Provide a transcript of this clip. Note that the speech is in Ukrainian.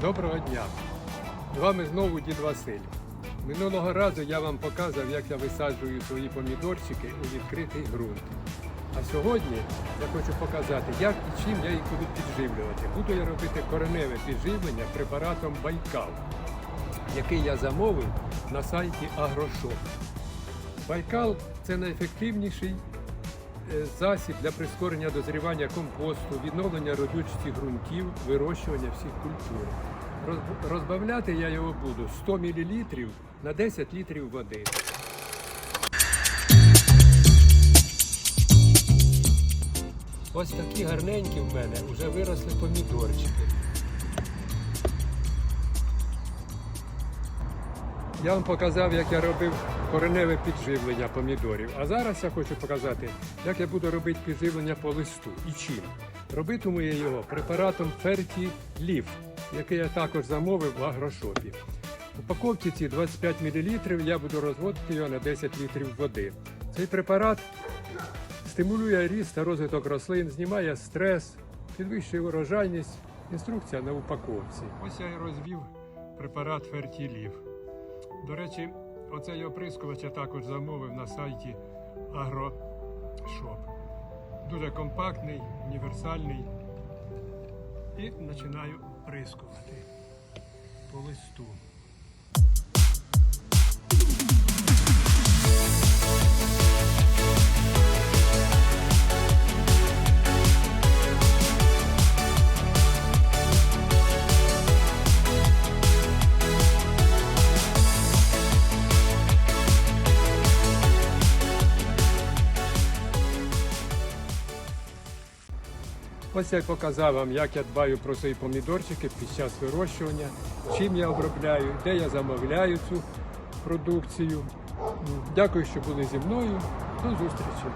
Доброго дня! З вами знову дід Василь. Минулого разу я вам показав, як я висаджую свої помідорчики у відкритий ґрунт. А сьогодні я хочу показати, як і чим я їх буду підживлювати. Буду я робити кореневе підживлення препаратом Байкал, який я замовив на сайті Агрошоп. Байкал це найефективніший засіб для прискорення дозрівання компосту, відновлення родючості ґрунтів, вирощування всіх культур. Розбавляти я його буду 100 мл на 10 літрів води. Ось такі гарненькі в мене вже виросли помідорчики. Я вам показав, як я робив кореневе підживлення помідорів. А зараз я хочу показати, як я буду робити підживлення по листу і чим. Робитиму я його препаратом Ферті Ліф, який я також замовив в агрошопі. У упаковці ці 25 мл я буду розводити його на 10 літрів води. Цей препарат стимулює ріст та розвиток рослин, знімає стрес, підвищує урожайність. Інструкція на упаковці. Ось я і розвів препарат Фертілів. До речі, оцей оприскувач я також замовив на сайті AgroShop. Дуже компактний, універсальний. І починаю оприскувати по листу. Ось я показав вам, як я дбаю про свої помідорчики під час вирощування, чим я обробляю, де я замовляю цю продукцію. Дякую, що були зі мною. До зустрічі!